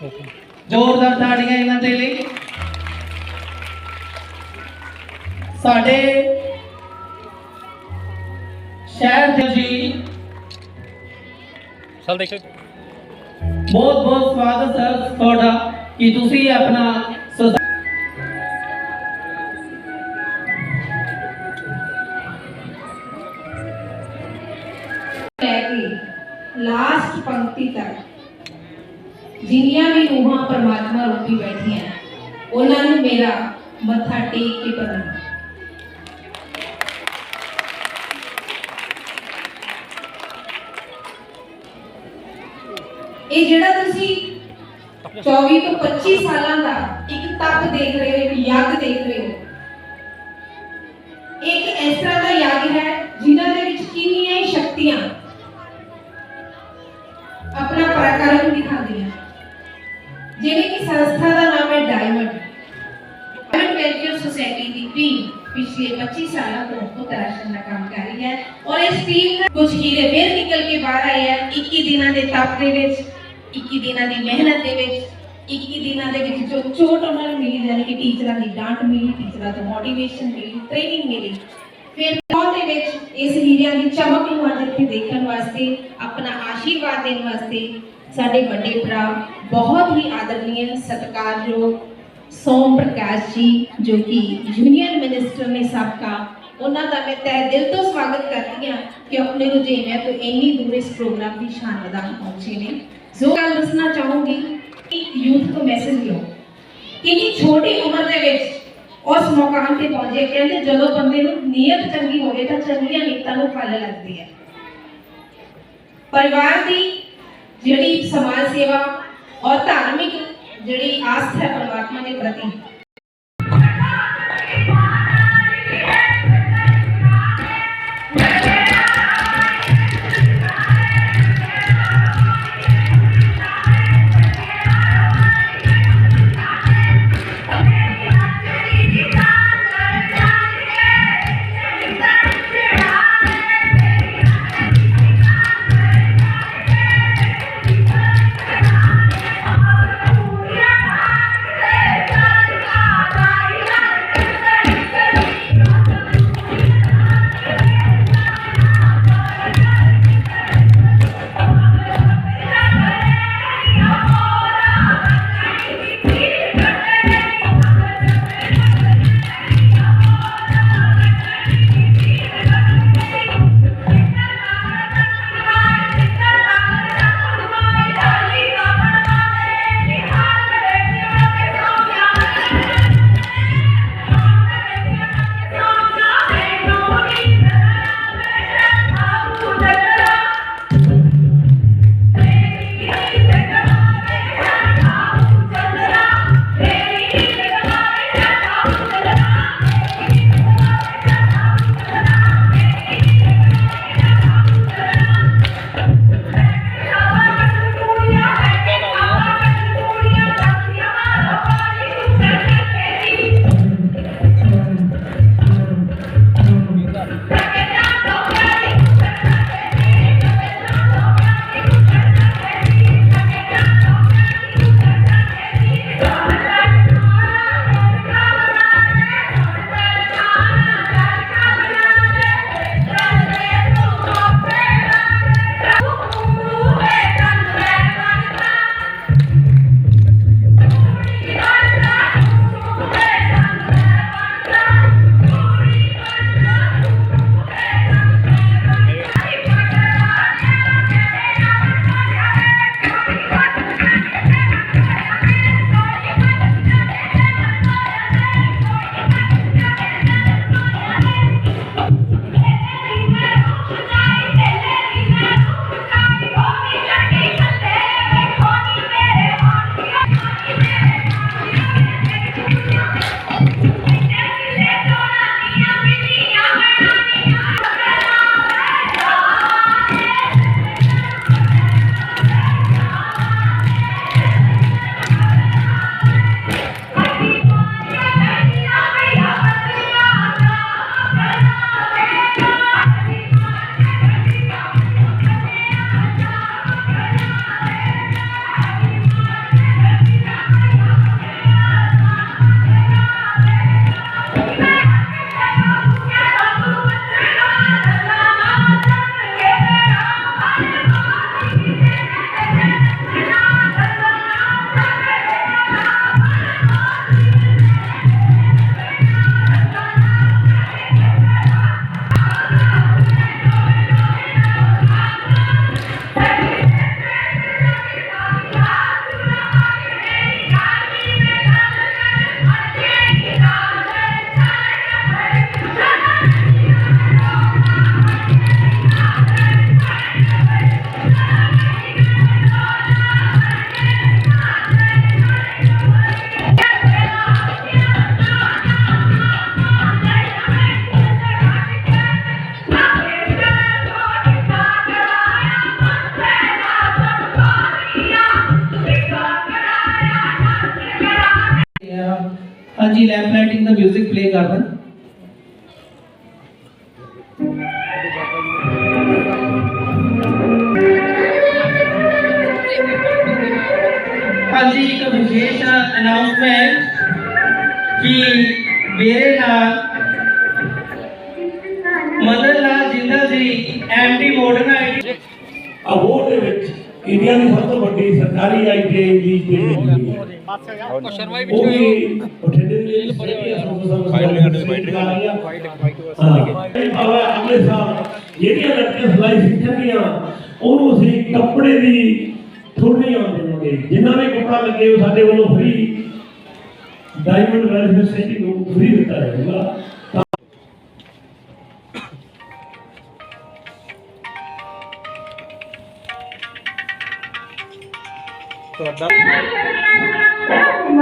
ਜ਼ੋਰਦਾਰ ਤਾੜੀਆਂ ਇਹਨਾਂ ਦੇ ਲਈ। ਸਾਡੇ ਸ਼ਹਿਰ ਦੇ ਜੀ ਚੱਲ ਦੇਖੋ। ਬਹੁਤ ਬਹੁਤ ਸਵਾਗਤ ਸਰ ਤੁਹਾਡਾ। ਕਿ ਤੁਸੀਂ ਆਪਣਾ ਲਾਸਟ ਪੰਕਤੀ ਤੱਕ ਜਿੰਨੀਆਂ ਵੀ ਰੂਹਾਂ ਪਰਮਾਤਮਾ ਰੂਪੀ ਬੈਠੀਆਂ, ਉਹਨਾਂ ਨੂੰ ਮੇਰਾ ਮੱਥਾ ਟੇਕ ਕੇ ਪ੍ਰਣਾਮ ਇਹ ਜਿਹੜਾ ਤੁਸੀਂ 24 ਤੋਂ 25 ਸਾਲਾਂ ਦਾ ਇੱਕ ਤਪ ਦੇਖ ਰਹੇ ਹੋ, ਇੱਕ ਯੱਗ ਦੇਖ ਰਹੇ ਹੋ ਇੱਕ ਇਸ ਤਰ੍ਹਾਂ ਦਾ ਯੱਗ ਹੈ ਜਿਨ੍ਹਾਂ ਦੇ ਵਿੱਚ ਕਿੰਨੀਆਂ ਹੀ ਸ਼ਕਤੀਆਂ ਪਿਛਲੇ 25 ਸਾਲਾਂ ਤੋਂ ਉਤਰਾਸ਼ਣ ਦਾ ਕੰਮ ਕਰ ਰਹੀ ਹੈ ਔਰ ਇਸ ਟੀਮ ਦਾ ਕੁਝ ਹੀਰੇ ਫੇਰ ਨਿਕਲ ਕੇ ਬਾਹਰ ਆਏ ਹੈ। 21 ਦਿਨਾਂ ਦੇ ਤਪ ਦੇ ਵਿੱਚ 21 ਦਿਨਾਂ ਦੀ ਮਿਹਨਤ ਦੇ ਵਿੱਚ 21 ਦਿਨਾਂ ਦੇ ਵਿੱਚ ਜੋ ਚੋਟ ਉਹਨਾਂ ਨੂੰ ਮਿਲੀ, ਯਾਨੀ ਕਿ ਟੀਚਰਾਂ ਦੀ ਡਾਂਟ ਮਿਲੀ, ਟੀਚਰਾਂ ਤੋਂ ਮੋਟੀਵੇਸ਼ਨ ਮਿਲੀ ਟ੍ਰੇਨਿੰਗ ਮਿਲੀ, ਫਿਰ ਤੋਂ ਦੇ ਵਿੱਚ ਇਸ ਹੀਰਿਆਂ ਦੀ ਚਮਕ ਨੂੰ ਅੱਜ ਇੱਥੇ ਦੇਖਣ ਵਾਸਤੇ, ਆਪਣਾ ਆਸ਼ੀਰਵਾਦ ਦੇਣ ਵਾਸਤੇ ਸਾਡੇ ਵੱਡੇ ਭਰਾ ਬਹੁਤ ਹੀ ਆਦਰਨੀय ਸਤਿਕਾਰਯੋਗ ਸੋਮ ਪ੍ਰਕਾਸ਼ ਜੀ, ਜੋ ਕਿ ਯੂਨੀਅਨ ਮਿਨਿਸਟਰ ਨੇ ਸਾਬਕਾ, ਉਹਨਾਂ ਦਾ ਮੈਂ ਤਹਿ ਦਿਲ ਤੋਂ ਸਵਾਗਤ ਕਰਦੀ ਹਾਂ ਕਿ ਆਪਣੇ ਰੁਝੇਵਿਆਂ ਤੋਂ ਇੰਨੀ ਦੂਰ ਇਸ ਪ੍ਰੋਗਰਾਮ ਦੀ ਸ਼ਾਨ ਵਧਾਉਣ ਪਹੁੰਚੇ ਨੇ। ਜੋ ਗੱਲ ਦੱਸਣਾ ਚਾਹੂੰਗੀ ਕਿ ਯੂਥ ਕੋ ਮੈਸੇਜ ਦਿਓ ਇੰਨੀ ਛੋਟੀ ਉਮਰ ਦੇ ਵਿੱਚ ਉਸ ਮੁਕਾਮ ਤੇ ਪਹੁੰਚੇ, ਕਹਿੰਦੇ ਜਦੋਂ ਬੰਦੇ ਨੂੰ ਨੀਅਤ ਚੰਗੀ ਹੋਵੇ ਤਾਂ ਚੰਗੀਆਂ ਨੀਤਾਂ ਨੂੰ ਫਲ ਲੱਗਦੀ ਹੈ ਪਰਿਵਾਰ ਦੀ ਜਿਹੜੀ ਸਮਾਜ ਸੇਵਾ ਔਰ ਧਾਰਮਿਕ ਜਿਹੜੀ ਆਸਥਾ ਹੈ ਪਰਮਾਤਮਾ ਦੇ ਪ੍ਰਤੀ। ਹਾਂਜੀ ਲੈਂਪ ਲਾਈਟਿੰਗ ਦਾ 뮤직 ਪਲੇ ਕਰ ਦੇਣ ਹਾਂਜੀ, ਇੱਕ ਵਿਸ਼ੇਸ਼ ਅਨਾਉਂਸਮੈਂਟ ਕਿ ਮੇਰੇ ਨਾਲ ਮਦਨ ਲਾਲ ਜਿੰਦਲ ਜੀ ਐਮਡੀ ਮਾਡਰਨ ਆਈਟੀ ਅਬੋਹਰ ਦੇ ਵਿੱਚ ਇੰਡੀਆ ਦੀ ਸਭ ਤੋਂ ਵੱਡੀ ਸਰਕਾਰੀ ਆਈਟੀਆਈ ਦੀ ਜਿਹੜੀ ਹੈਗੀ ਹੈ ਉਹ ਵੀ ਬਠਿੰਡੇ ਦੇ ਵਿੱਚ ਬੜੀ ਫਾਈਲ ਸਾਡੇ ਬੈਟਰੀ ਹਾਂ ਅਗਲੇ ਸਾਲ ਜਿਹੜੀਆਂ ਲੜਕੀਆਂ ਸਿਲਾਈ ਸਿੱਖਣਗੀਆਂ ਉਹਨੂੰ ਅਸੀਂ ਕੱਪੜੇ ਦੀ ਥੋੜੀ ਆਉਣ ਦੇਵਾਂਗੇ। ਜਿੰਨਾ ਵੀ ਕੱਪੜਾ ਲੱਗੇ ਉਹ ਸਾਡੇ ਵੱਲੋਂ ਫ੍ਰੀ ਡਾਇਮੰਡ ਵੈਲਫੇਅਰ ਸੋਸਾਇਟੀ ਨੂੰ ਫ੍ਰੀ ਦਿੱਤਾ ਜਾਊਗਾ। ਤੁਹਾਡਾ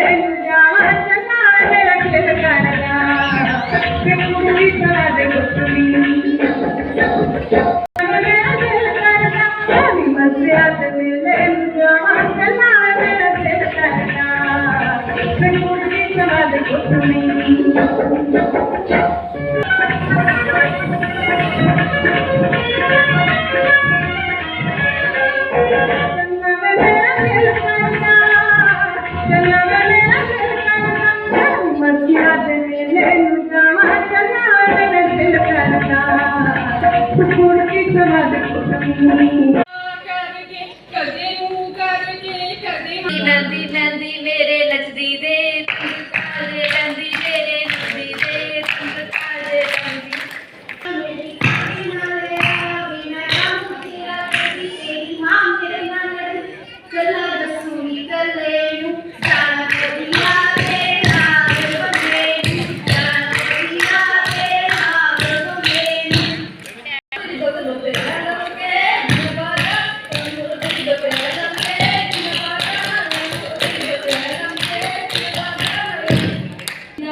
ਤੇ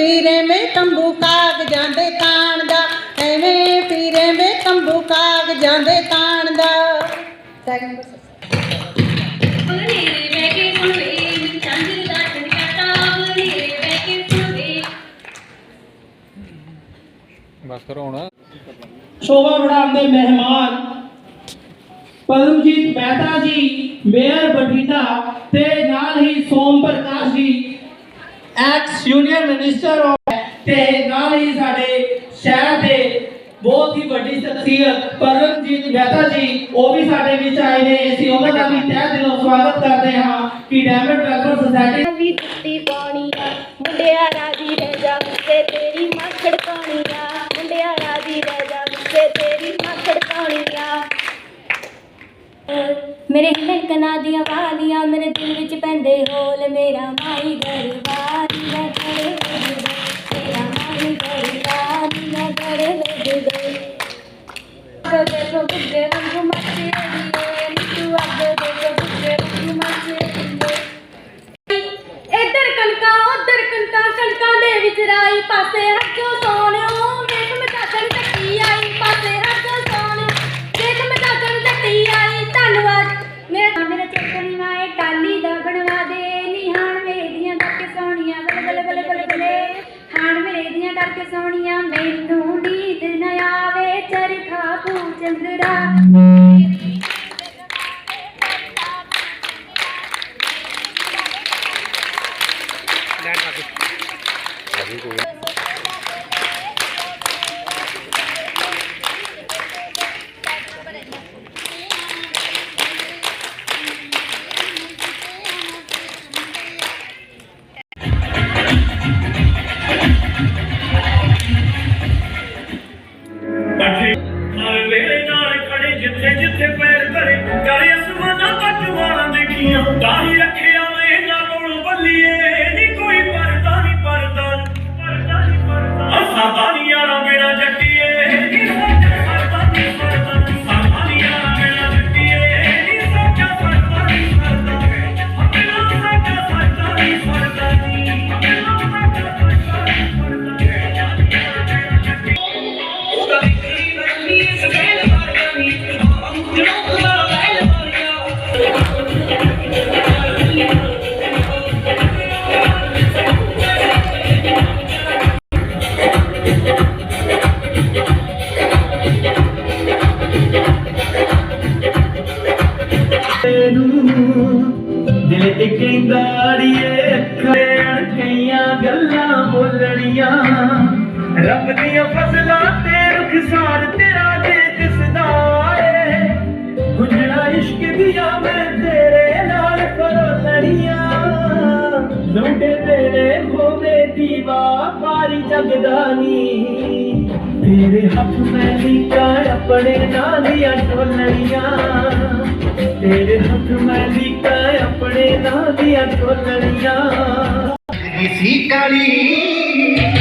ਫਿਰੇ ਮੈਂ ਤੰਬੂ ਕਾਗ ਜਾਂਦੇ ਤਾਣ ਦਾ ਐਵੇਂ ਫਿਰੇ ਮੈਂ ਤੰਬੂ ਕਾਗ ਜਾਂਦੇ ਤਾਣ ਦਾ। ਬਸ ਕਰੋ ਹੁਣ। ਸ਼ੋਭਾ ਵਧਾਉਣ ਦੇ ਮਹਿਮਾਨ ਪਰਮਜੀਤ ਮਹਿਤਾ ਜੀ ਮੇਅਰ ਬਠਿੰਡਾ ਤੇ ਨਾਲ ਹੀ ਸੋਮ Prakash ji X union minister of ਤੇ ਨਾਲ ਹੀ ਸਾਡੇ ਸ਼ਹਿਰ ਦੇ ਬਹੁਤ ਹੀ ਵੱਡੀ ਸ਼ਖਸੀਅਤ ਪਰਮਜੀਤ ਮਹਿਤਾ ਜੀ, ਉਹ ਵੀ ਸਾਡੇ ਵਿੱਚ ਆਏ ਨੇ। ਅਸੀਂ ਉਹਨਾਂ ਦਾ ਵੀ ਤਹਿ ਦਿਲੋਂ ਸਵਾਗਤ ਕਰਦੇ ਹਾਂ ਕਿ ਡਾਇਮੰਡ ਵੈਲਫੇਅਰ ਸੁਸਾਇਟੀ ਵੀ ਦਿੱਤੀ ਪਾਣੀ ਮੁੰਡਿਆ ਰਾਜੀ ਰਹਿ ਜਾ ਤੇ ਤੇਰੀ ਮੱਖੜ ਪਾਣੀ ਮੁੰਡਿਆ ਰਾਜੀ ਰਹਿ ਜਾ ਤੇ ਤੇਰੀ ਮੱਖੜ ਪਾਣੀ ਮੇਰੇ ਹਲਕਣਾ ਦੀਆਂ ਵਾਲੀਆਂ, ਮੇਰੇ ਦਿਲ ਵਿੱਚ ਪੈਂਦੇ ਹੋਲ, ਮੇਰਾ ਮਾਈ ਦਰਬਾਰੀ। ਨਾ ਦੇ ਬੁੱਢੇ ਵਾਂਗੂ ਇੱਧਰ ਕਣਕਾਂ ਉੱਧਰ ਕਣਕਾਂ ਕਣਕਾਂ ਪਾਸੇ ਹੱਥੋਂ ਸੋਨਿਓ ਕਰਕੇ ਸੋਹਣੀਆਂ ਮੈਨੂੰ ਨੀਂਦ ਨਾ ਆਵੇ ਚਰਖਾ ਪੂ ਚੰਦਰਾ ਬੈਠੇ ਕਹਿੰਦਾ ਅੜੀਏ ਅੱਖਾਂ ਕਈਆਂ ਗੱਲਾਂ ਬੋਲਣੀਆਂ। ਰੱਬ ਦੀਆਂ ਫਸਲਾਂ ਤੇ ਰੁਖਸਾਰ ਤੇਰਾ ਦੇ ਦਿਸਦਾ ਏ। ਗੁੰਝਣਾ ਇਸ਼ਕ ਦੀਆਂ ਮੈਂ ਤੇਰੇ ਨਾਲ ਫਰੋਲਣੀਆਂ ਲੁੰਡੇ ਤੇਰੇ ਹੋਵੇ ਦੀਵਾ ਪਾਰੀ ਜਗਦਾਨੀ। ਤੇਰੇ ਹੱਥ ਮੈਂ ਲੀਕਾ, ਆਪਣੇ ਨਾਂ ਦੀਆਂ ਢੋਲਣੀਆਂ ਤੇਰੇ ਹੱਥ ਮੈਂ ਲੀਕਾ ਆਪਣੇ ਨਾਂ ਦੀਆਂ ਢੋਲਣੀਆਂ ਸੀ ਕਾਲੀ।